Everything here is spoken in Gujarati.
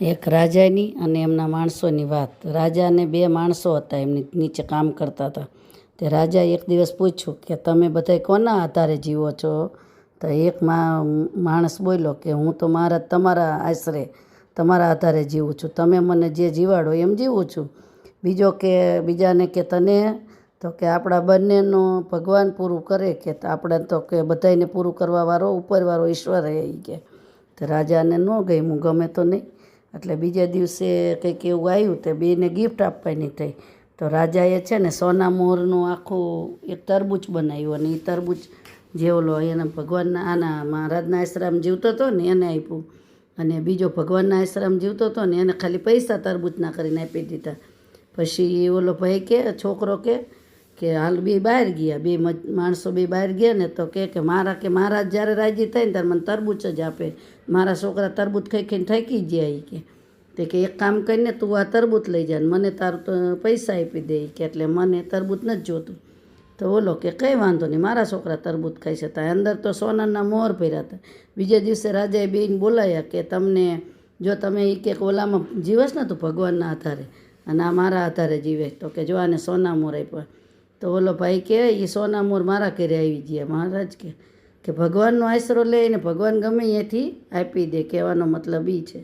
એક રાજાની અને એમના માણસોની વાત. રાજાને બે માણસો હતા, એમની નીચે કામ કરતા હતા. તે રાજાએ એક દિવસ પૂછ્યું કે, તમે બધાય કોના આધારે જીવો છો? તો એક માણસ બોલ્યો કે, હું તો મારા, તમારા આશરે તમારા આધારે જીવું છું. તમે મને જે જીવાડો એમ જીવું છું. બીજો કે, બીજાને કે, તને? તો કે, આપણા બંનેનું ભગવાન પૂરું કરે કે આપણે તો કે બધાયને પૂરું કરવાવાળો, ઉપરવાળો ઈશ્વર એ કે. તો રાજાને ન ગમ્યું, ગમે તો નહીં. એટલે બીજા દિવસે કંઈક એવું આવ્યું તે બેને ગિફ્ટ આપવાની થઈ. તો રાજાએ છે ને સોના મોરનું આખું એક તરબૂચ બનાવ્યું અને એ તરબૂચ જે ઓલો એના ભગવાનના આના મહારાજના આશ્રમ જીવતો હતો ને એને આપ્યું. અને બીજો ભગવાનના આશ્રમ જીવતો હતો ને એને ખાલી પૈસા તરબૂચના કરીને આપી દીધા. પછી ઓલો ભાઈ કે, છોકરો કે કે હાલ બે બહાર ગયા, બે માણસો બે બહાર ગયા ને તો કે કે મારા કે મારા જ્યારે રાજી થાય ને ત્યારે મને તરબૂચ જ આપે. મારા છોકરા તરબૂચ ખાઈ ખાઈને થાકી ગયા કે. તે કે એક કામ કરીને તું આ તરબૂચ લઈ જા મને તારું તો પૈસા આપી દે કે, એટલે મને તરબૂચ નથી જોતું. તો ઓલો કે કંઈ વાંધો નહીં, મારા છોકરા તરબૂચ ખાઈ છે. ત્યાં અંદર તો સોનાના મોર ભર્યા હતા. બીજા દિવસે રાજાએ બેન બોલાયા કે તમને જો તમે એ કે ઓલામાં જીવસ ને તો ભગવાનના આધારે. અને આ મારા આધારે જીવે. તો કે જો આને સોના મોર આપ્યા. તો ઓલો ભાઈ કે એ સોના મોર ઘરે આવી ગયા. મહારાજ કે ભગવાનનો આશરો લઈને ભગવાન ગમે ત્યાંથી આપી દે. કહેવાનો મતલબ એ છે.